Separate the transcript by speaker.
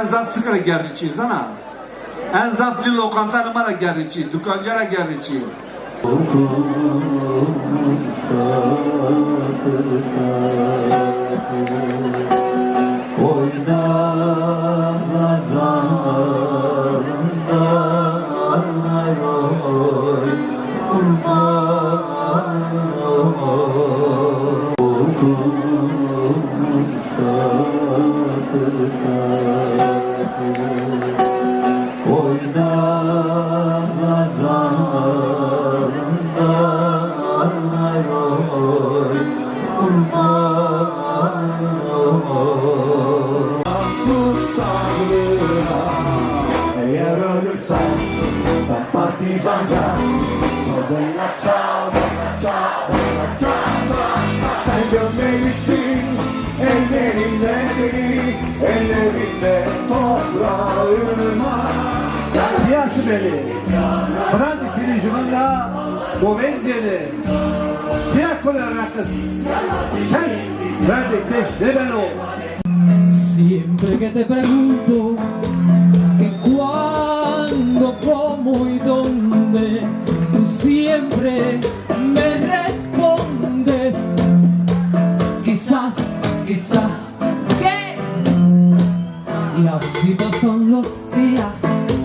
Speaker 1: Enzaf sıkara gerriçi sana. Enzaflı lokanta numara gerriçi, dükkancara gerriçi.
Speaker 2: Oynarlar zalimde anlar oy Kurban Okumuş
Speaker 3: partizanca Çaldığına çal, bana çal, bana çal, çal, çal. Sen gömmelisin elimdedir Ellerinde toprağıma
Speaker 1: Piasbeli Brand Filijumla Dovenceli Diakola Rakıs Ses Verdikteş Lebelo
Speaker 4: Siempre que te pregunto que cuándo, cómo y dónde, tú siempre quizás. Que las citas son los días.